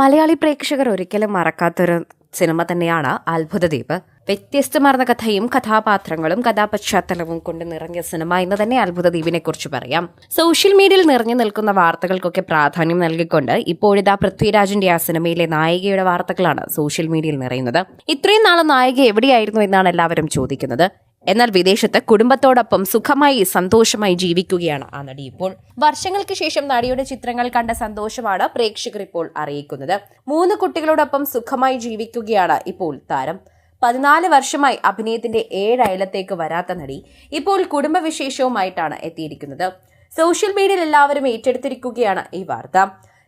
മലയാളി പ്രേക്ഷകർ ഒരിക്കലും മറക്കാത്തൊരു സിനിമ തന്നെയാണ് അത്ഭുതദ്വീപ്. വ്യത്യസ്തമാർന്ന കഥയും കഥാപാത്രങ്ങളും കഥാപശ്ചാത്തലവും കൊണ്ട് നിറഞ്ഞ സിനിമ എന്ന് തന്നെ അത്ഭുതദ്വീപിനെ കുറിച്ച് പറയാം. സോഷ്യൽ മീഡിയയിൽ നിറഞ്ഞു നിൽക്കുന്ന വാർത്തകൾക്കൊക്കെ പ്രാധാന്യം നൽകിക്കൊണ്ട് ഇപ്പോഴിതാ പൃഥ്വിരാജിന്റെ ആ സിനിമയിലെ നായികയുടെ വാർത്തകളാണ് സോഷ്യൽ മീഡിയയിൽ നിറയുന്നത്. ഇത്രയും നാളും നായിക എവിടെയായിരുന്നു എന്നാണ് എല്ലാവരും ചോദിക്കുന്നത്. എന്നാൽ വിദേശത്ത് കുടുംബത്തോടൊപ്പം സുഖമായി സന്തോഷമായി ജീവിക്കുകയാണ് ആ നടി. ഇപ്പോൾ വർഷങ്ങൾക്ക് ശേഷം നടിയുടെ ചിത്രങ്ങൾ കണ്ട സന്തോഷമാണ് പ്രേക്ഷകർ ഇപ്പോൾ അറിയിക്കുന്നത്. മൂന്ന് കുട്ടികളോടൊപ്പം സുഖമായി ജീവിക്കുകയാണ് ഇപ്പോൾ താരം. പതിനാല് വർഷമായി അഭിനയത്തിന്റെ ഏഴ് അയലത്തേക്ക് വരാത്ത നടി ഇപ്പോൾ കുടുംബവിശേഷവുമായിട്ടാണ് എത്തിയിരിക്കുന്നത്. സോഷ്യൽ മീഡിയയിൽ എല്ലാവരും ഏറ്റെടുത്തിരിക്കുകയാണ് ഈ വാർത്ത.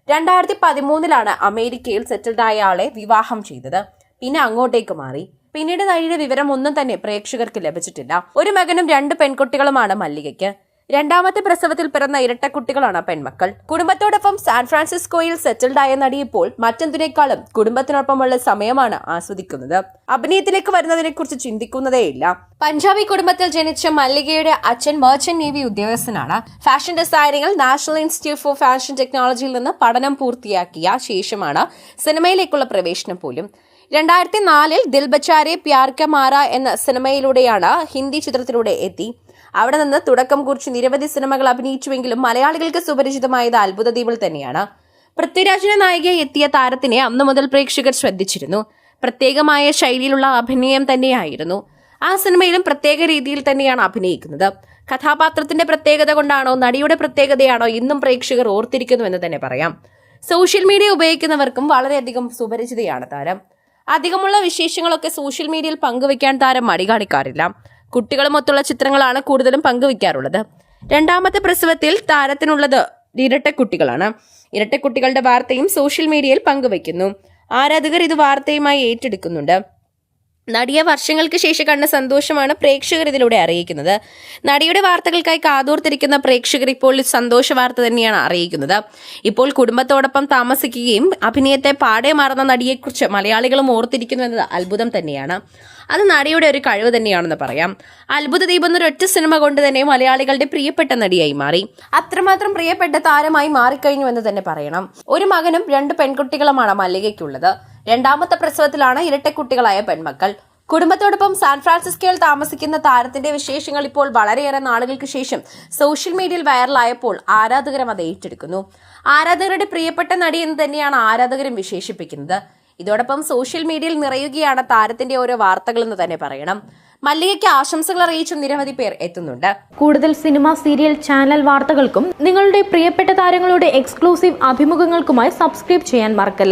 രണ്ടായിരത്തി പതിമൂന്നിലാണ് അമേരിക്കയിൽ സെറ്റിൽഡായ ആളെ വിവാഹം ചെയ്തത്. പിന്നെ അങ്ങോട്ടേക്ക് മാറി. പിന്നീട് നടിയുടെ വിവരം ഒന്നും തന്നെ പ്രേക്ഷകർക്ക് ലഭിച്ചിട്ടില്ല. ഒരു മകനും രണ്ട് പെൺകുട്ടികളുമാണ് മല്ലികയ്ക്ക്. രണ്ടാമത്തെ പ്രസവത്തിൽ പിറന്ന ഇരട്ടക്കുട്ടികളാണ് പെൺമക്കൾ. കുടുംബത്തോടൊപ്പം സാൻ ഫ്രാൻസിസ്കോയിൽ സെറ്റിൽഡായ നടി ഇപ്പോൾ മറ്റെന്തിനേക്കാളും കുടുംബത്തിനൊപ്പമുള്ള സമയമാണ് ആസ്വദിക്കുന്നത്. അഭിനയത്തിലേക്ക് വരുന്നതിനെ കുറിച്ച് ചിന്തിക്കുന്നതേയില്ല. പഞ്ചാബി കുടുംബത്തിൽ ജനിച്ച മല്ലികയുടെ അച്ഛൻ മെർച്ചന്റ് നേവി ഉദ്യോഗസ്ഥനാണ്. ഫാഷൻ ഡിസൈനിങ്ങിൽ നാഷണൽ ഇൻസ്റ്റിറ്റ്യൂട്ട് ഫോർ ഫാഷൻ ടെക്നോളജിയിൽ നിന്ന് പഠനം പൂർത്തിയാക്കിയ ശേഷമാണ് സിനിമയിലേക്കുള്ള പ്രവേശനം പോലും. രണ്ടായിരത്തി നാലിൽ ദിൽ ബച്ചാരെ പ്യാർ ക മാറ എന്ന സിനിമയിലൂടെയാണ് ഹിന്ദി ചിത്രത്തിലൂടെ എത്തി. അവിടെ നിന്ന് തുടക്കം കുറിച്ച് നിരവധി സിനിമകൾ അഭിനയിച്ചുവെങ്കിലും മലയാളികൾക്ക് സുപരിചിതമായത് അത്ഭുതദ്വീപിൽ തന്നെയാണ്. പൃഥ്വിരാജിനെ നായികയെ എത്തിയ താരത്തിനെ അന്നു മുതൽ പ്രേക്ഷകർ ശ്രദ്ധിച്ചിരുന്നു. പ്രത്യേകമായ ശൈലിയിലുള്ള അഭിനയം തന്നെയായിരുന്നു. ആ സിനിമയിലും പ്രത്യേക രീതിയിൽ തന്നെയാണ് അഭിനയിക്കുന്നത്. കഥാപാത്രത്തിന്റെ പ്രത്യേകത കൊണ്ടാണോ നടിയുടെ പ്രത്യേകതയാണോ ഇന്നും പ്രേക്ഷകർ ഓർത്തിരിക്കുന്നു എന്ന് തന്നെ പറയാം. സോഷ്യൽ മീഡിയ ഉപയോഗിക്കുന്നവർക്കും വളരെയധികം സുപരിചിതയാണ് താരം. അധികമുള്ള വിശേഷങ്ങളൊക്കെ സോഷ്യൽ മീഡിയയിൽ പങ്കുവെക്കാൻ താരം മടി കാണിക്കാറില്ല കുട്ടികളുമൊത്തുള്ള ചിത്രങ്ങളാണ് കൂടുതലും പങ്കുവെക്കാറുള്ളത് രണ്ടാമത്തെ പ്രസവത്തിൽ താരത്തിനുള്ളത് ഇരട്ടക്കുട്ടികളാണ്. ഇരട്ടക്കുട്ടികളുടെ വാർത്തയും സോഷ്യൽ മീഡിയയിൽ പങ്കുവെക്കുന്നു ആരാധകർ ഇത് വാർത്തയുമായി ഏറ്റെടുക്കുന്നുണ്ട്. നടിയെ വർഷങ്ങൾക്ക് ശേഷം കണ്ട സന്തോഷമാണ് പ്രേക്ഷകർ ഇതിലൂടെ അറിയിക്കുന്നത്. നടിയുടെ വാർത്തകൾക്കായി കാതോർത്തിരിക്കുന്ന പ്രേക്ഷകർ ഇപ്പോൾ സന്തോഷ വാർത്ത തന്നെയാണ് അറിയിക്കുന്നത്. ഇപ്പോൾ കുടുംബത്തോടൊപ്പം താമസിക്കുകയും അഭിനയത്തെ പാടെ മാറുന്ന നടിയെക്കുറിച്ച് മലയാളികളും ഓർത്തിരിക്കുന്നു എന്നത് അത്ഭുതം തന്നെയാണ്. അത് നടിയുടെ ഒരു കഴിവ് തന്നെയാണെന്ന് പറയാം. അത്ഭുത ദീപം എന്നൊരൊറ്റ സിനിമ കൊണ്ട് തന്നെ മലയാളികളുടെ പ്രിയപ്പെട്ട നടിയായി മാറി. അത്രമാത്രം പ്രിയപ്പെട്ട താരമായി മാറിക്കഴിഞ്ഞു എന്ന് തന്നെ പറയണം. ഒരു മകനും രണ്ട് പെൺകുട്ടികളുമാണ് മല്ലികയ്ക്കുള്ളത്. രണ്ടാമത്തെ പ്രസവത്തിലാണ് ഇരട്ടക്കുട്ടികളായ പെൺമക്കൾ. കുടുംബത്തോടൊപ്പം സാൻ ഫ്രാൻസിസ്കോയിൽ താമസിക്കുന്ന താരത്തിന്റെ വിശേഷങ്ങൾ ഇപ്പോൾ വളരെയേറെ നാളുകൾക്ക് ശേഷം സോഷ്യൽ മീഡിയയിൽ വൈറലായപ്പോൾ ആരാധകരും അത് ഏറ്റെടുക്കുന്നു. ആരാധകരുടെ പ്രിയപ്പെട്ട നടി എന്ന് തന്നെയാണ് ആരാധകരും വിശേഷിപ്പിക്കുന്നത്. ഇതോടൊപ്പം സോഷ്യൽ മീഡിയയിൽ നിറയുകയാണ് താരത്തിന്റെ ഓരോ വാർത്തകളെന്ന് തന്നെ പറയണം. മല്ലികയ്ക്ക് ആശംസകൾ അറിയിച്ചും നിരവധി പേർ എത്തുന്നുണ്ട്. കൂടുതൽ സിനിമ സീരിയൽ ചാനൽ വാർത്തകൾക്കും നിങ്ങളുടെ പ്രിയപ്പെട്ട താരങ്ങളുടെ എക്സ്ക്ലൂസീവ് അഭിമുഖങ്ങൾക്കുമായി സബ്സ്ക്രൈബ് ചെയ്യാൻ മറക്കല്ലേ?